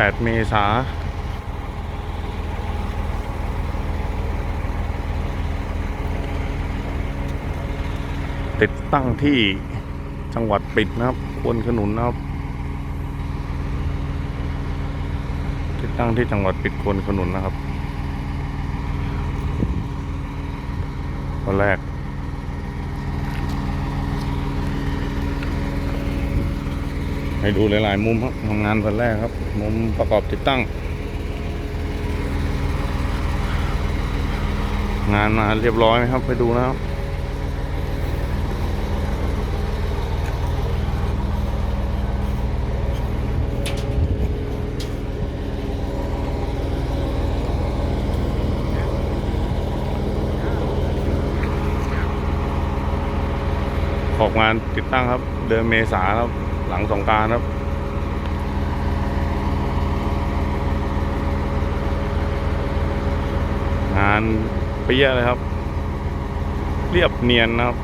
8 เมษาติดตั้งที่จังหวัดปิดนะครับ ควนขนุนนะครับ ติดตั้งที่จังหวัดปิดควนขนุนนะครับวันแรก ให้ดูหลาย ๆ มุมครับทำงานวันแรกครับ มุมประกอบติดตั้ง งานมาเรียบร้อยไหมครับไปดูนะครับออกงานติดตั้งครับ เดือนเมษาครับ หลังสงการครับ งานเปี้ยเลยครับ เรียบเนียนนะครับ